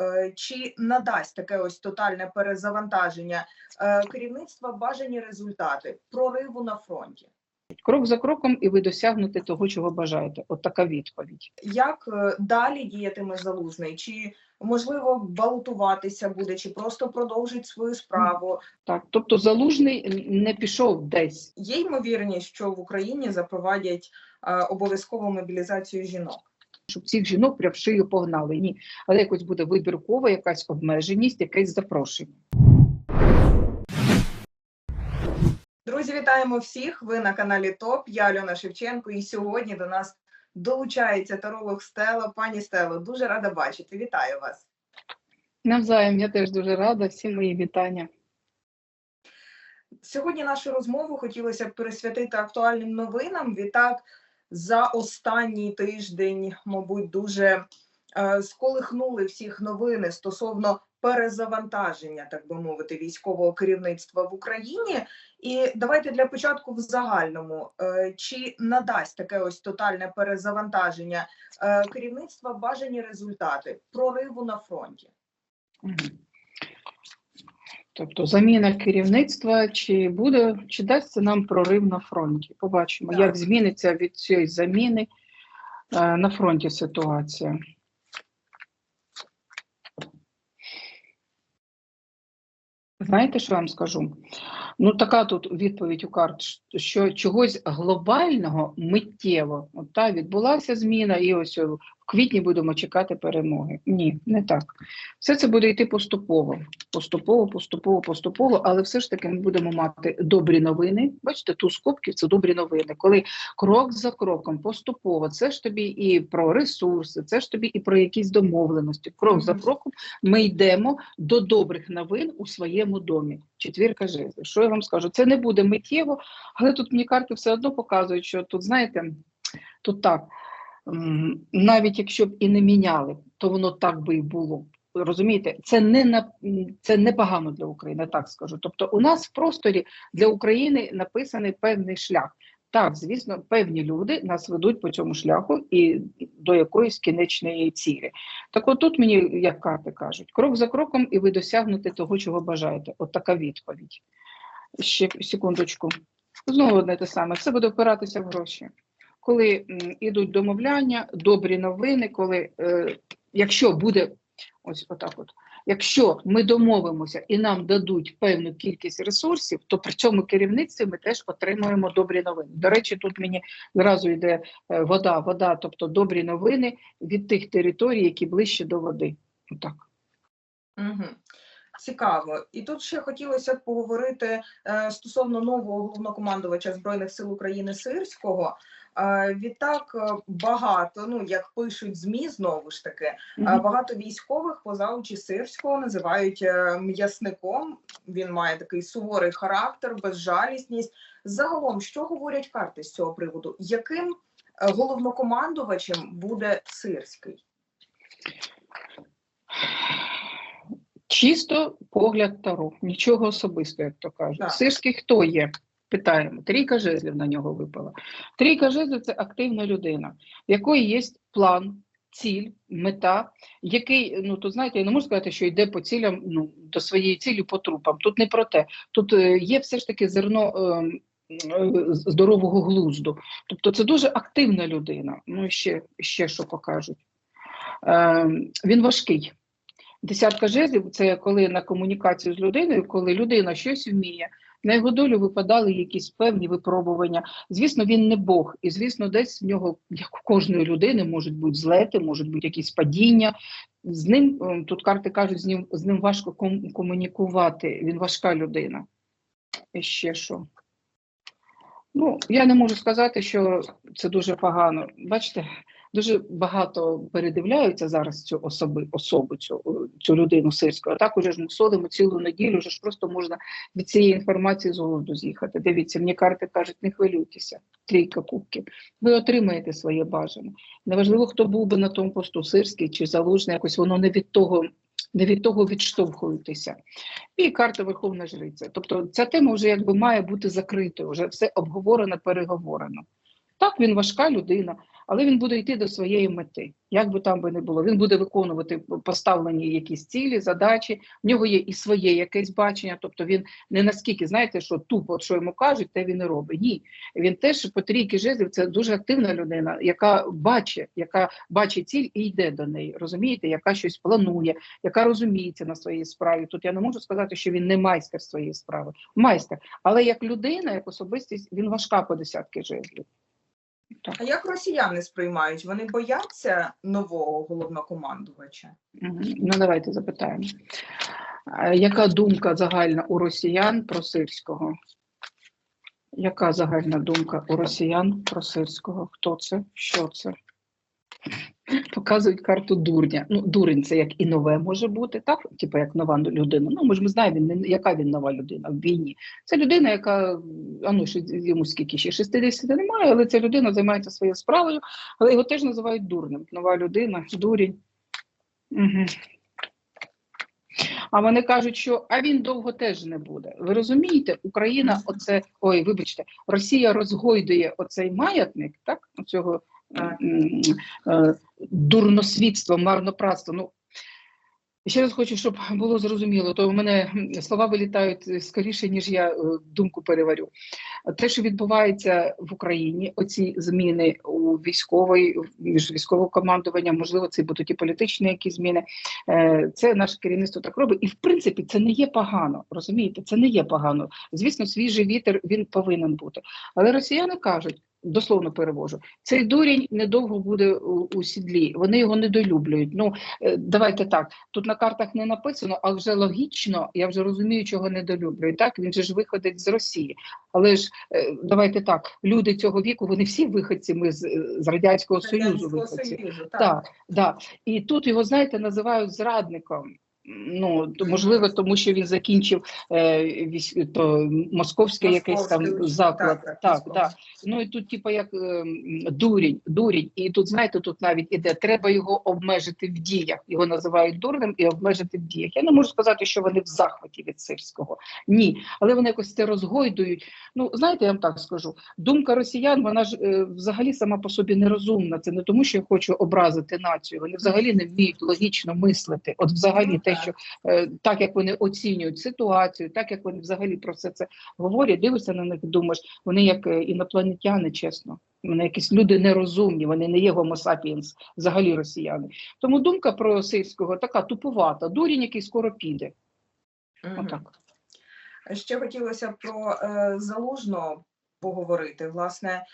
е, чи надасть таке ось тотальне перезавантаження е, керівництва бажані результати прориву на фронті? Крок за кроком, і ви досягнете того, чого бажаєте. От така відповідь. Як е, далі діятиме залужний? Чи можливо балотуватися буде, чи просто продовжить свою справу? Так, тобто залужний не пішов десь. Є ймовірність, що в Україні запровадять обов'язкову мобілізацію жінок. Щоб цих жінок прям шию погнали. Ні, але якось буде вибіркова, якась обмеженість, якесь запрошення. Друзі, вітаємо всіх! Ви на каналі ТОП. Я Альона Шевченко, і сьогодні до нас долучається таролог Стела. Пані Стело, дуже рада бачити. Вітаю вас. Навзаєм, я теж дуже рада. Всі мої вітання. Сьогодні нашу розмову хотілося б присвятити актуальним новинам. Відтак, за останній тиждень, мабуть, дуже е, сколихнули всіх новини стосовно перезавантаження, так би мовити, військового керівництва в Україні. І давайте для початку в загальному е, чи надасть таке ось тотальне перезавантаження е, керівництва бажані результати прориву на фронті? Тобто заміна керівництва, чи буде, чи дасть нам прорив на фронті? Побачимо, Так. як зміниться від цієї заміни е, на фронті ситуація. Знаєте, що я вам скажу? Ну, така тут відповідь у карт, що чогось глобального миттєво от, та, відбулася зміна, і ось в квітні будемо чекати перемоги. Ні, не так. Все це буде йти поступово, поступово, поступово, поступово, але все ж таки ми будемо мати добрі новини. Бачите, ту скобків це добрі новини. Коли крок за кроком, поступово, це ж тобі і про ресурси, це ж тобі і про якісь домовленості. Крок за кроком ми йдемо до добрих новин у своєму домі. Четвірка жезлів. Що я вам скажу? Це не буде миттєво, але тут мені карти все одно показують, що тут, знаєте, тут так. Навіть якщо б і не міняли, то воно так би і було. Розумієте, це не на це не погано для України, так скажу. Тобто, у нас в просторі для України написаний певний шлях. Так, звісно, певні люди нас ведуть по цьому шляху і до якоїсь кінечної цілі. Так от тут мені, як карти кажуть, крок за кроком, і ви досягнете того, чого бажаєте. От така відповідь. Ще секундочку. Знову одне те саме. Все буде впиратися в гроші. Коли м, ідуть домовляння, добрі новини, коли е, якщо буде ось отак, от. Якщо ми домовимося і нам дадуть певну кількість ресурсів, то при цьому керівництві ми теж отримуємо добрі новини. До речі, тут мені зразу йде е, вода, вода, тобто добрі новини від тих територій, які ближче до води. Отак. Угу. Цікаво. І тут ще хотілося б поговорити е, стосовно нового головнокомандувача Збройних сил України Сирського. Е, відтак е, багато, ну як пишуть ЗМІ, знову ж таки, е, багато військових поза очі Сирського називають м'ясником. Він має такий суворий характер, безжалісність. Загалом, що говорять карти з цього приводу? Яким головнокомандувачем буде Сирський? Чисто погляд Таро, нічого особистого, як то кажуть. Сирський хто є? Питаємо. Трійка жезлів на нього випала. Трійка жезлів це активна людина, в якої є план, ціль, мета, який, ну то знаєте, я не можу сказати, що йде по цілям ну, до своєї цілі по трупам. Тут не про те. Тут е, є все ж таки зерно. ем, е, Здорового глузду, тобто це дуже активна людина. Ну ще, ще що покажуть. Ем, він важкий. Десятка жезлів це коли на комунікацію з людиною, коли людина щось вміє. На його долю випадали якісь певні випробування. Звісно, він не Бог, і звісно, десь в нього, як у кожної людини, можуть бути злети, можуть бути якісь падіння. З ним е, тут карти кажуть, з ним з ним важко ком- комунікувати. Він важка людина. І ще що? Ну, я не можу сказати, що це дуже погано. Бачите, дуже багато передивляються зараз цю особи, особу, цю, цю людину сирську. А так уже ж мусолимо цілу неділю, вже ж просто можна від цієї інформації з глузду з'їхати. Дивіться, мені карти кажуть, не хвилюйтеся, трійка кубків. Ви отримаєте своє бажане. Неважливо, хто був би на тому посту сирський чи залужний, якось воно не від того. Не від того відштовхуєтеся. І карта Верховна Жриця. Тобто ця тема вже якби має бути закритою, вже все обговорено, переговорено. Так, він важка людина, але він буде йти до своєї мети. Як би там би не було, він буде виконувати поставлені якісь цілі, задачі. В нього є і своє якесь бачення. Тобто він не наскільки знаєте, що тупо, що йому кажуть, те він і робить. Ні, він теж по жезлів це дуже активна людина, яка бачить, яка бачить ціль і йде до неї. Розумієте, яка щось планує, яка розуміється на своїй справі. Тут я не можу сказати, що він не майстер своєї справи, майстер. Але як людина, як особистість, він важка по десятки жезлів. А як росіяни сприймають? Вони бояться нового головнокомандувача? Ну, давайте запитаємо. Яка думка загальна у росіян про Сирського? Яка загальна думка у росіян про Сирського? Хто це? Що це? Показують карту дурня. Ну, дурень це як і нове може бути, так? Типу як нова людина. Ну, ми ж ми знаємо, він яка він нова людина в війні. Це людина, яка а ну, йому скільки ще 60 немає, але ця людина займається своєю справою, але його теж називають дурнем. Нова людина, дурень. Угу. А вони кажуть, що а він довго теж не буде. Ви розумієте, Україна, оце ой, вибачте, Росія розгойдує оцей маятник, так? Оцього М, е, дурносвітства, марнопратства. Ну ще раз хочу, щоб було зрозуміло, то у мене слова вилітають е, скоріше, ніж я е, думку переварю. Те, що відбувається в Україні, оці зміни у військовій між військового командування, можливо, це будуть і політичні якісь зміни. Е, Це наше керівництво так робить, і в принципі це не є погано. Розумієте, це не є погано. Звісно, свіжий вітер він повинен бути. Але росіяни кажуть. Дословно перевожу, цей дурень недовго буде у, у сідлі. Вони його недолюблюють. Ну е, давайте так. Тут на картах не написано, але вже логічно, я вже розумію, чого недолюблюють. Так він же ж виходить з Росії. Але ж е, давайте так, люди цього віку, вони всі виходці. Ми з, з радянського союзу Радянського виходці. Союзу, так. Так, да. І тут його, знаєте, називають зрадником. Ну, можливо, тому що він закінчив е, військ, то, московський якийсь там заклад. так, Так, так, так, Ну і тут, типу, як е, м, дурень, дурень. І тут, знаєте, тут навіть іде, треба його обмежити в діях. Його називають дурним і обмежити в діях. Я не можу сказати, що вони в захваті від сирського. Ні, але вони якось це розгойдують. Ну, знаєте, я вам так скажу. Думка росіян, вона ж е, взагалі сама по собі нерозумна. Це не тому, що я хочу образити націю. Вони взагалі не вміють логічно мислити. От взагалі те. Що е, так як вони оцінюють ситуацію, так як вони взагалі про все це говорять, дивишся на них, і думаєш, вони як е, інопланетяни, чесно. Вони якісь люди нерозумні, вони не є гомо сапіенс, взагалі росіяни. Тому думка про сирського така тупувата, дурінь, який скоро піде. Мгм. Отак. Ще хотілося про е, залужного поговорити. Власне,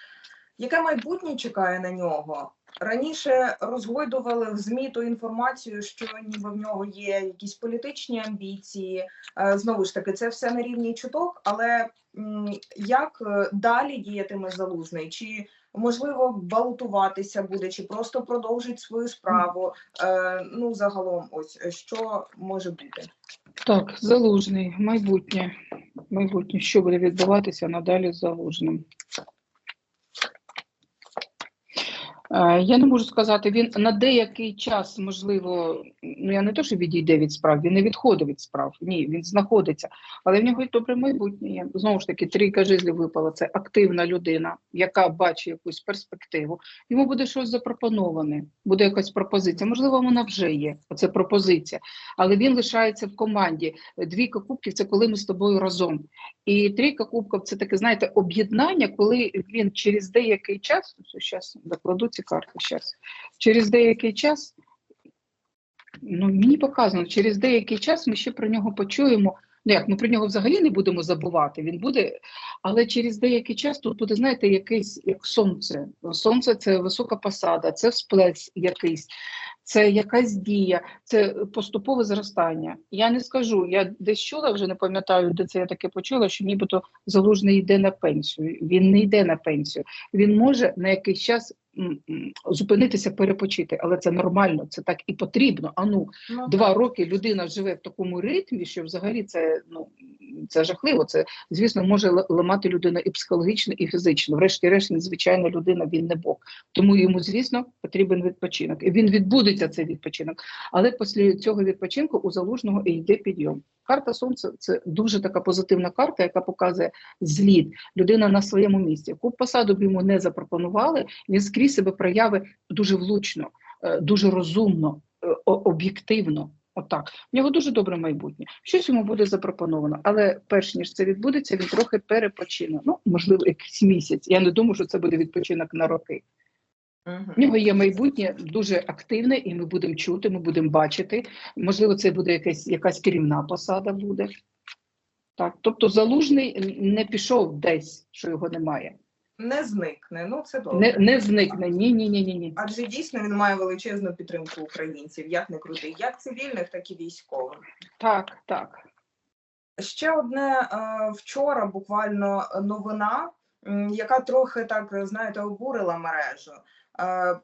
яке майбутнє чекає на нього? Раніше розгойдували в ЗМІ ту інформацію, що ніби в нього є якісь політичні амбіції. Е, знову ж таки, це все на рівні чуток, але як е, далі діятиме залужний? Чи можливо балотуватися буде, чи просто продовжить свою справу? Е, ну, загалом, ось що може бути? Так, залужний, майбутнє. Майбутнє, що буде відбуватися надалі з залужним. Е, Я не можу сказати, він на деякий час, можливо, ну я не то, що відійде від справ, він не відходить від справ. Ні, він знаходиться. Але в нього й добре майбутнє є. Знову ж таки, трійка жезлів випала. Це активна людина, яка бачить якусь перспективу. Йому буде щось запропоноване, буде якась пропозиція. Можливо, вона вже є. Оце пропозиція. Але він лишається в команді. Двійка кубків це коли ми з тобою разом. І трійка кубків це таке, знаєте, об'єднання, коли він через деякий час, зараз докладу ці карти, зараз, через деякий час, ну мені показано, через деякий час ми ще про нього почуємо. Ну як, ми про нього взагалі не будемо забувати, він буде, але через деякий час тут буде, знаєте, якийсь як сонце. Сонце це висока посада, це всплес якийсь, це якась дія, це поступове зростання. Я не скажу, я десь чула, вже не пам'ятаю, де це я таке почула, що нібито залужний йде на пенсію. Він не йде на пенсію. Він може на якийсь час зупинитися, перепочити, але це нормально, це так і потрібно. А ну, Ну, два роки людина живе в такому ритмі, що взагалі це ну це жахливо. Це звісно може ламати людину і психологічно, і фізично. Врешті-решт, він звичайна людина, він не Бог. Тому йому, звісно, потрібен відпочинок. І він відбудеться цей відпочинок. Але після цього відпочинку у залужного йде підйом. Карта сонця це дуже така позитивна карта, яка показує зліт. Людина на своєму місці. Яку посаду б йому не запропонували, він скрізь себе прояви дуже влучно, е, дуже розумно, е, об'єктивно. Отак. В нього дуже добре майбутнє. Щось йому буде запропоновано, але перш ніж це відбудеться, він трохи перепочине. Ну, можливо, якийсь місяць. Я не думаю, що це буде відпочинок на роки. В нього є майбутнє дуже активне, і ми будемо чути, ми будемо бачити. Можливо, це буде якась, якась керівна посада буде. Так, тобто залужний не пішов десь, що його немає. Не зникне. Ну це добре. Не, не зникне. Ні, ні, ні, ні, ні. Адже дійсно він має величезну підтримку українців, як не крути, як цивільних, так і військових. Так, так. Ще одне е, вчора буквально новина, яка трохи так знаєте обурила мережу. Е,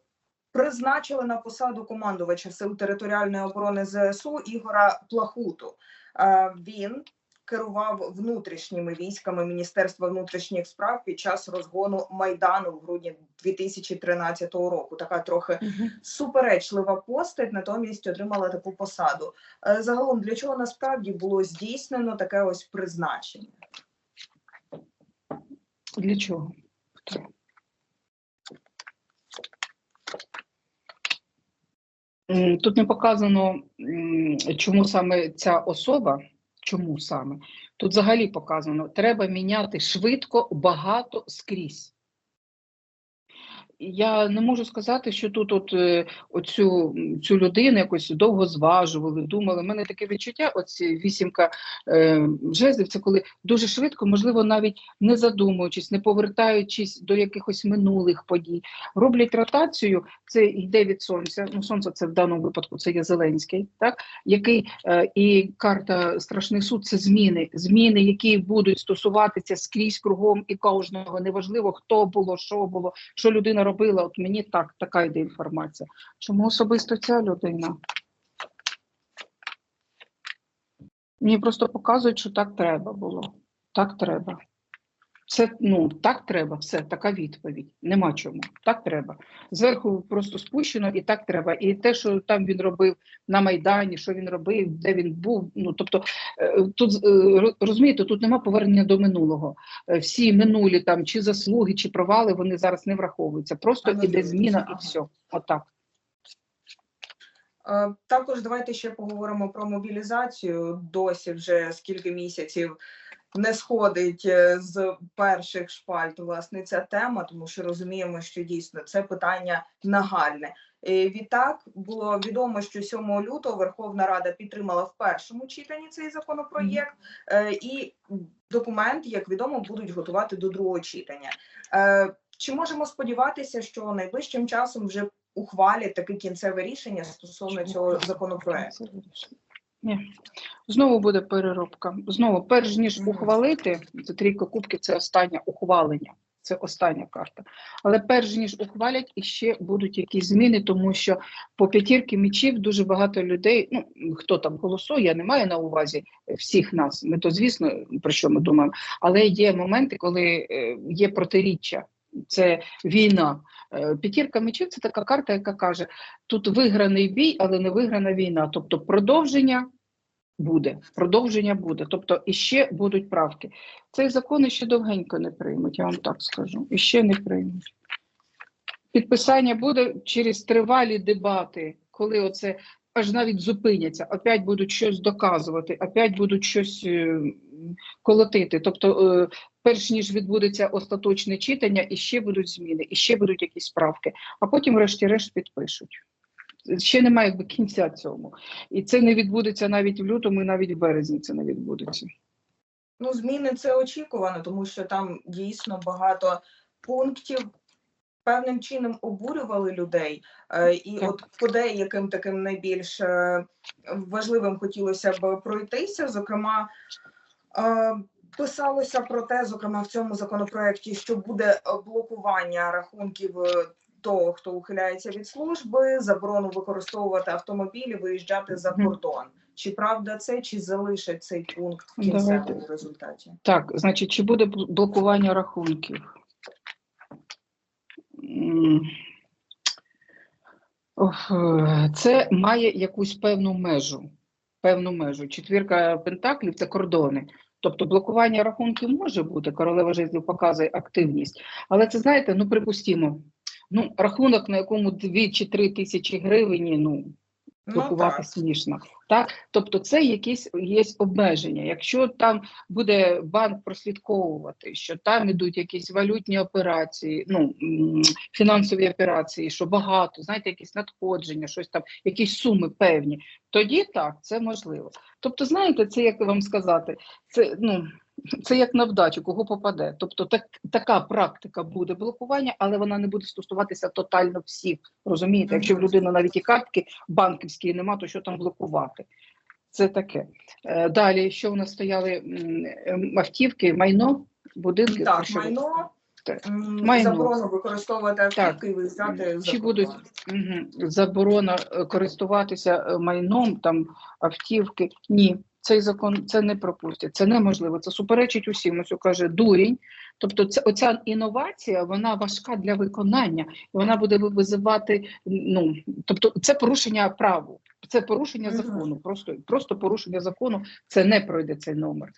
Призначили на посаду командувача сил територіальної оборони ЗСУ Ігора Плахуту. Е, Він керував внутрішніми військами Міністерства внутрішніх справ під час розгону майдану в грудні 2013 року. Така трохи суперечлива постать, натомість отримала таку посаду. Е, Загалом для чого насправді було здійснено таке ось призначення? Для чого? Хто? Тут не показано, чому саме ця особа, чому саме. Тут взагалі показано, треба міняти швидко, багато скрізь. Я не можу сказати, що тут от, е, оцю цю людину якось довго зважували, думали. У мене таке відчуття, оці вісімка е, жезлів, це коли дуже швидко, можливо, навіть не задумуючись, не повертаючись до якихось минулих подій, роблять ротацію. Це йде від сонця. Ну, сонце це в даному випадку це є Зеленський, так який е, і карта Страшний суд це зміни, зміни, які будуть стосуватися скрізь кругом і кожного. Неважливо, хто було, що було, що людина робила. От мені так така йде інформація. Чому особисто ця людина? Мені просто показують, що так треба було. Так треба. Це ну так треба, все, така відповідь. Нема чому. Так треба. Зверху просто спущено і так треба. І те, що там він робив на Майдані, що він робив, де він був. Ну тобто е, тут е, розумієте, тут нема повернення до минулого. Е, Всі минулі там чи заслуги, чи провали вони зараз не враховуються. Просто іде Анулюються, зміна ага. і все. Отак. Також давайте ще поговоримо про мобілізацію. Досі вже скільки місяців не сходить е, з перших шпальт власне ця тема, тому що розуміємо, що дійсно це питання нагальне. Відтак було відомо, що 7 лютого Верховна Рада підтримала в першому читанні цей законопроєкт, е, і документ, як відомо, будуть готувати до другого читання. Е, Чи можемо сподіватися, що найближчим часом вже ухвалять таке кінцеве рішення стосовно цього законопроекту? Ні. Знову буде переробка. Знову, перш ніж ухвалити, це трійка кубків, це останнє ухвалення. Це остання карта. Але перш ніж ухвалять, іще будуть якісь зміни, тому що по п'ятірки мічів дуже багато людей. Ну хто там голосує, я не маю на увазі всіх нас. Ми то звісно про що ми думаємо. Але є моменти, коли е, є протиріччя. Це війна. Е, П'ятірка мечів це така карта, яка каже: тут виграний бій, але не виграна війна. Тобто продовження буде, продовження буде. Тобто іще будуть правки. Цей закон ще довгенько не приймуть, я вам так скажу. Іще не приймуть. Підписання буде через тривалі дебати, коли оце аж навіть зупиняться, опять будуть щось доказувати, опять будуть щось е, колотити. Тобто, е, перш ніж відбудеться остаточне читання, іще будуть зміни, іще будуть якісь правки, а потім, врешті-решт, підпишуть. Ще немає якби кінця цьому. І це не відбудеться навіть в лютому, і навіть в березні це не відбудеться. Ну, зміни це очікувано, тому що там дійсно багато пунктів певним чином обурювали людей. Е, І от по деяким таким найбільш е, важливим хотілося б пройтися. Зокрема, е, писалося про те, зокрема в цьому законопроекті, що буде блокування рахунків. Того, хто ухиляється від служби, заборону використовувати автомобілі, виїжджати за кордон. Чи правда це, чи залишать цей пункт в кінцевому результаті? Так, значить, чи буде бл- блокування рахунків? Е, Це має якусь певну межу. Певну межу. Четвірка пентаклів це кордони. Тобто блокування рахунків може бути, королева жезлів показує активність. Але це знаєте, ну припустімо, ну, рахунок, на якому 2 чи 3 тисячі гривень, ну, блокувати так. смішно. Так? Тобто це якісь є обмеження. Якщо там буде банк прослідковувати, що там ідуть якісь валютні операції, ну фінансові операції, що багато, знаєте, якісь надходження, щось там, якісь суми певні, тоді так, це можливо. Тобто, знаєте, це як вам сказати, це ну. Це як на вдачу, кого попаде. Тобто так, така практика буде блокування, але вона не буде стосуватися тотально всіх. Розумієте? Якщо в людини навіть і картки банківської нема, то що там блокувати? Це таке. Е, Далі, що в нас стояли ем, автівки, майно, будинки? Так, що майно. Майно. заборону використовувати автівки і виїжджати Чи будуть Мгм. заборона е, користуватися е, майном, там автівки? Ні, цей закон це не пропустять. Це неможливо. Це суперечить усім. Ось каже дурінь. Тобто, це оця інновація, вона важка для виконання, і вона буде визивати. Ну тобто, це порушення праву, це порушення закону. Просто просто порушення закону. Це не пройде цей номер.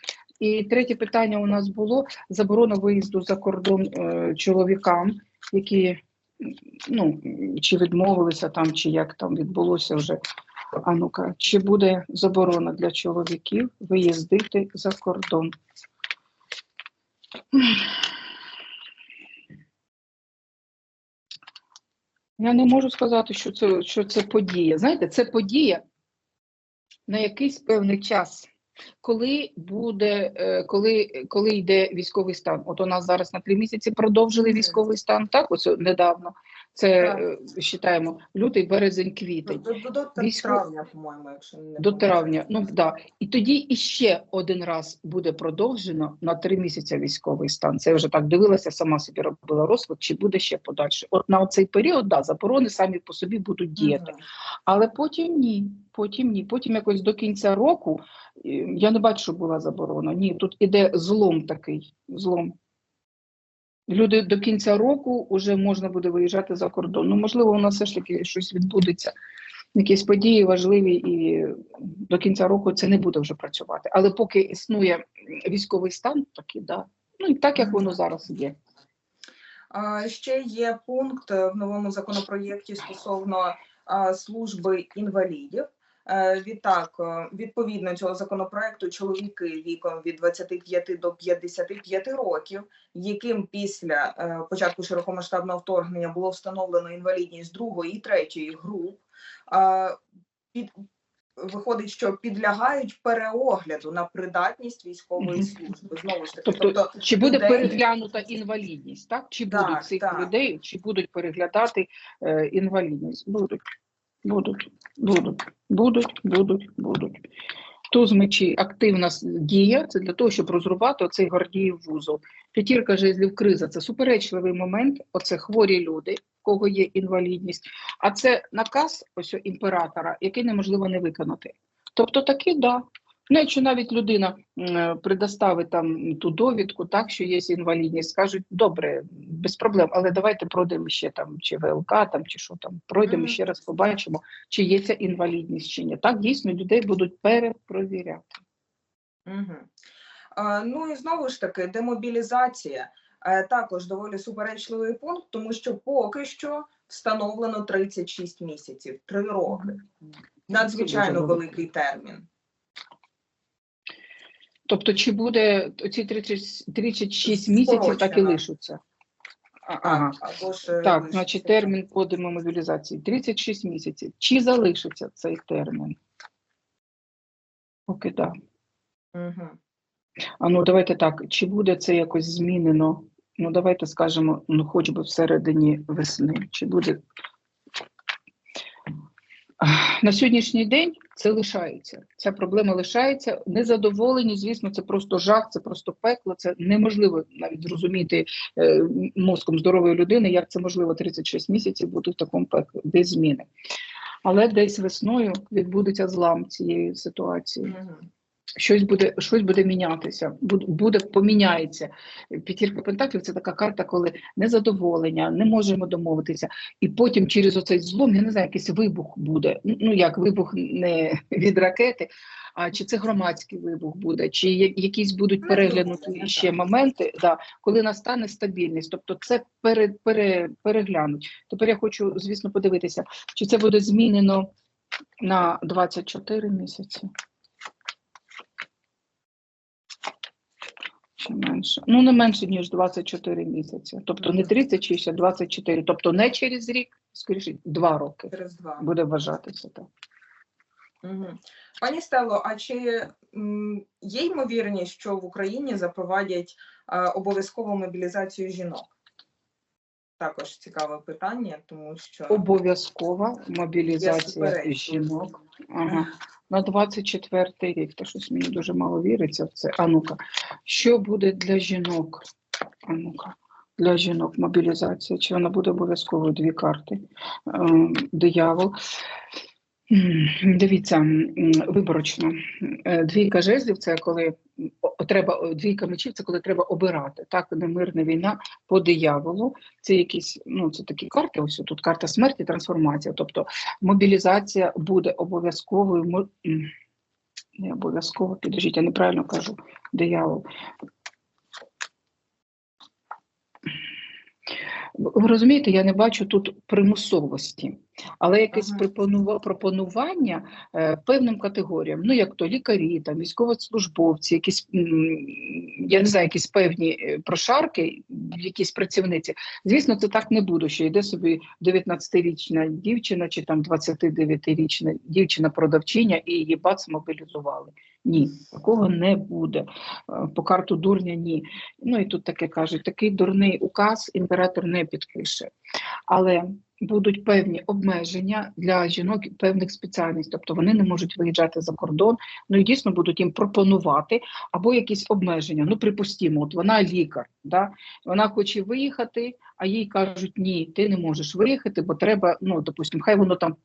І третє питання у нас було заборона виїзду за кордон е, чоловікам, які ну, чи відмовилися там, чи як там відбулося вже. А ну-ка, чи буде заборона для чоловіків виїздити за кордон? Я не можу сказати, що це, що це подія. Знаєте, це подія на якийсь певний час, коли буде, е, коли, коли йде військовий стан. От у нас зараз на три місяці продовжили військовий стан, так, ось недавно. Це е, вважаємо лютий, березень, квітень. До, до, до Військо- травня, по-моєму, якщо не До травня, ну да. І тоді іще один раз буде продовжено на три місяці військовий стан. Це я вже так дивилася, сама собі робила розклад, чи буде ще подальше. От на цей період, да, заборони самі по собі будуть діяти. Мгм. Але потім ні. Потім ні. Потім якось до кінця року е, я не бачу, що була заборона. Ні, тут іде злом такий. Злом. Люди до кінця року вже можна буде виїжджати за кордон. Ну, можливо, у нас все ж таки щось відбудеться. Якісь події важливі, і до кінця року це не буде вже працювати. Але поки існує військовий стан, так і да. Ну і так як воно зараз є. Ще є пункт в новому законопроєкті стосовно служби інвалідів. Е, Відтак, е, відповідно цього законопроекту, чоловіки віком від 25 до 55 років, яким після е, початку широкомасштабного вторгнення було встановлено інвалідність другої і третьої груп, під виходить, що підлягають переогляду на придатність військової служби. Знову ж таки, Тобто, чи буде людей- переглянута інвалідність, так? Чи Так, будуть цих так. людей, чи будуть переглядати е, інвалідність? Будуть, будуть, будуть, будуть, будуть, будуть. Туз мечі активна дія, це для того, щоб розрубати оцей гордіїв вузол. П'ятірка жезлів криза це суперечливий момент, оце хворі люди, в кого є інвалідність, а це наказ ось імператора, який неможливо не виконати. Тобто таки, да. Ну, якщо навіть людина е, предоставить там ту довідку, так що є інвалідність, скажуть, добре, без проблем, але давайте пройдемо ще там, чи ВЛК, там, чи що там, пройдемо Мгм. ще раз, побачимо, чи є ця інвалідність чи ні. Так дійсно людей будуть перепровіряти. Угу. Ну і знову ж таки, демобілізація е, також доволі суперечливий пункт, тому що поки що встановлено 36 місяців, 3 роки. Надзвичайно великий термін. Тобто, чи буде ці 30, 36 місяців так і лишаться? Ага. Або ж е, Так, значить, термін по демобілізації 36 місяців. Чи залишиться цей термін? Поки так. Мгм. А ну давайте так, чи буде це якось змінено? Ну, давайте скажемо, ну, хоч би всередині весни. Чи буде. На сьогоднішній день це лишається. Ця проблема лишається. Незадоволені, звісно, це просто жах, це просто пекло. Це неможливо навіть зрозуміти е, мозком здорової людини, як це можливо 36 місяців бути в такому пеклі без зміни. Але десь весною відбудеться злам цієї ситуації. Щось буде, щось буде мінятися, буде, буде поміняється. П'ятірка пентаклів це така карта, коли незадоволення, не можемо домовитися. І потім через оцей злом, я не знаю, якийсь вибух буде. Ну як вибух не від ракети, а чи це громадський вибух буде, чи якісь будуть Ну, переглянуті ще моменти, да, коли настане стабільність. Тобто це пере, пере, переглянуть. Тепер я хочу, звісно, подивитися, чи це буде змінено на 24 місяці. Чи менше? Ну, не менше, ніж 24 місяці. Тобто не Мгм. 36, а 24. Тобто не через рік, скоріше, два роки Через два. буде вважатися так. Мгм. Пані Стело, а чи є ймовірність, що в Україні запровадять е, обов'язкову мобілізацію жінок? Також цікаве питання, тому що Обов'язкова мобілізація жінок. Ага. На 24 рік, то щось мені дуже мало віриться в це. А ну-ка, що буде для жінок? А ну-ка, для жінок мобілізація. Чи вона буде обов'язково Дві карти. Ем, Диявол. Дивіться, виборочно. Е, Двійка жезлів це коли треба, двійка мечів це коли треба обирати. Так, не мирна війна по дияволу. Це якісь, ну це такі карти. Ось тут карта смерті, трансформація. Тобто мобілізація буде обов'язковою. Не обов'язково, підождіть, я неправильно кажу. Диявол. Ви розумієте, я не бачу тут примусовості, але якесь пропонування е, певним категоріям, ну як то лікарі, там військовослужбовці, якісь я не знаю, якісь певні е, прошарки, якісь працівниці. Звісно, це так не буде, що йде собі 19-річна дівчина чи там 29-річна дівчина-продавчиня і її бац мобілізували. Ні, такого не буде. Е, По карту дурня ні. Ну і тут таке кажуть, такий дурний указ імператор не підпише. Але будуть певні обмеження для жінок певних спеціальностей, тобто вони не можуть виїжджати за кордон, ну і дійсно будуть їм пропонувати або якісь обмеження. Ну, припустімо, от вона лікар, да? вона хоче виїхати, а їй кажуть, ні, ти не можеш виїхати, бо треба, ну, допустимо, хай воно там.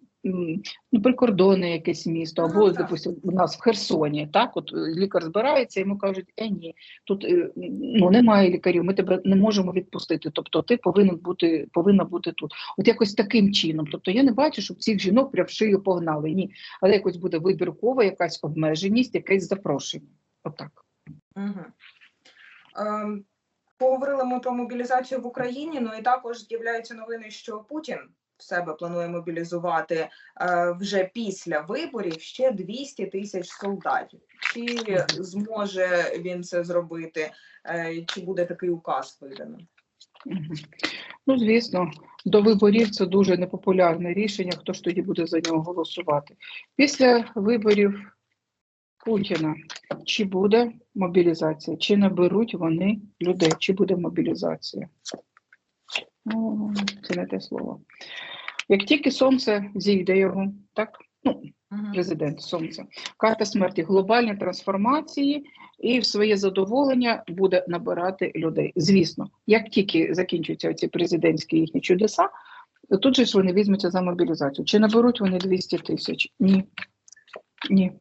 Ну, прикордонне якесь місто, Ну, або, допустимо, у нас в Херсоні, так, от е, лікар збирається, йому кажуть, е, ні, тут е, ну, немає лікарів, ми тебе не можемо відпустити. Тобто ти повинен бути, повинна бути тут. От якось таким чином. Тобто я не бачу, щоб цих жінок прям шию погнали. Ні, але якось буде вибіркова якась обмеженість, якесь запрошення. Отак. Угу. Ем, поговорили ми про мобілізацію в Україні. Ну і також з'являються новини, що Путін в себе планує мобілізувати е, вже після виборів ще 200 тисяч солдатів. Чи зможе він це зробити? Е, чи буде такий указ виданий? Ну, звісно, до виборів це дуже непопулярне рішення. Хто ж тоді буде за нього голосувати? Після виборів Путіна чи буде мобілізація, чи наберуть вони людей, чи буде мобілізація? Ну, це не те слово. Як тільки сонце зійде його, так? Ну, президент Сонця. Карта смерті глобальні трансформації і в своє задоволення буде набирати людей. Звісно, як тільки закінчуються ці президентські їхні чудеса, тут же ж вони візьмуться за мобілізацію. Чи наберуть вони 200 тисяч? Ні. Ні.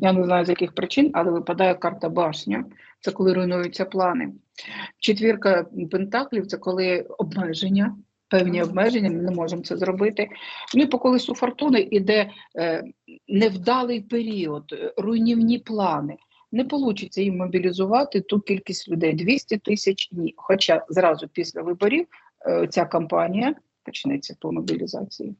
Я не знаю з яких причин, але випадає карта башня. Це коли руйнуються плани. Четвірка пентаклів це коли обмеження, певні обмеження, ми не можемо це зробити. Ну і по колесу фортуни іде е, невдалий період, е, руйнівні плани. Не вийде їм мобілізувати ту кількість людей 200 тисяч ні. Хоча зразу після виборів е, ця кампанія почнеться по мобілізації.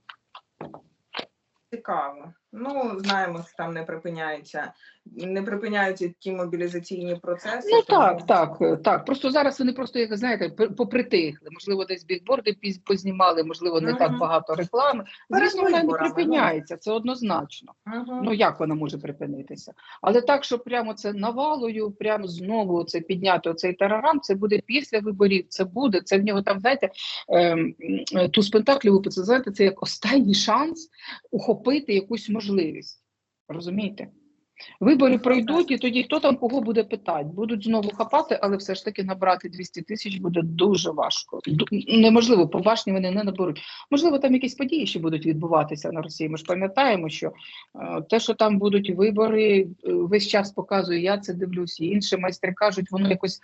Цікаво. Ну, знаємо, що там не припиняються, не припиняються ті мобілізаційні процеси. Ну тому- так, так, так. Просто зараз вони просто, як знаєте, попритихли. Можливо, десь бікборди познімали, можливо, не так багато реклами. Звісно, вона не припиняється, це однозначно. Мгм. Ну як вона може припинитися? Але так, що прямо це навалою, прямо знову це підняти оцей тарарам, це буде після виборів. Це буде. Це в нього там, знаєте, ем, е, туз пентаклів, це знаєте, це як останній шанс ухопити якусь можливість. Розумієте? Вибори пройдуть, і тоді хто там кого буде питати? Будуть знову хапати, але все ж таки набрати 200 тисяч буде дуже важко. Неможливо, по башні вони не наберуть. Можливо, там якісь події ще будуть відбуватися на Росії. Ми ж пам'ятаємо, що е, те, що там будуть вибори, е, весь час показує, я це дивлюсь, і інші майстри кажуть, воно якось.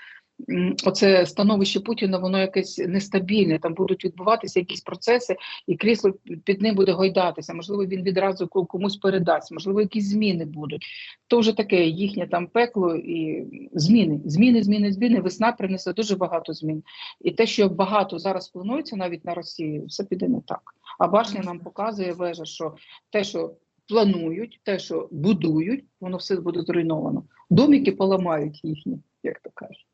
Оце становище Путіна, воно якесь нестабільне. Там будуть відбуватися якісь процеси, і крісло під ним буде гойдатися. Можливо, він відразу комусь передасть, можливо, якісь зміни будуть. То вже таке їхнє там пекло і зміни, зміни, зміни, зміни. Весна принесе дуже багато змін. І те, що багато зараз планується навіть на Росію, все піде не так. А башня нам показує вежа, що те, що планують, те, що будують, воно все буде зруйновано. Доміки поламають їхні, як то кажуть.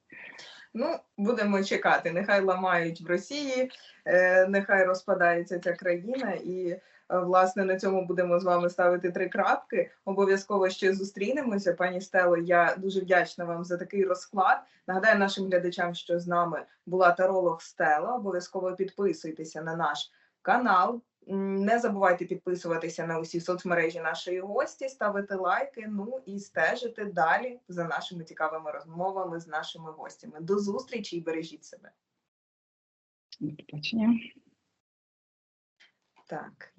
Ну, будемо чекати. Нехай ламають в Росії, е, нехай розпадається ця країна, і е, власне на цьому будемо з вами ставити три крапки. Обов'язково ще зустрінемося. Пані Стело, я дуже вдячна вам за такий розклад. Нагадаю нашим глядачам, що з нами була таролог Стела. Обов'язково підписуйтеся на наш канал. Не забувайте підписуватися на усі соцмережі нашої гості, ставити лайки. Ну і стежити далі за нашими цікавими розмовами з нашими гостями. До зустрічі і бережіть себе. До побачення. Так.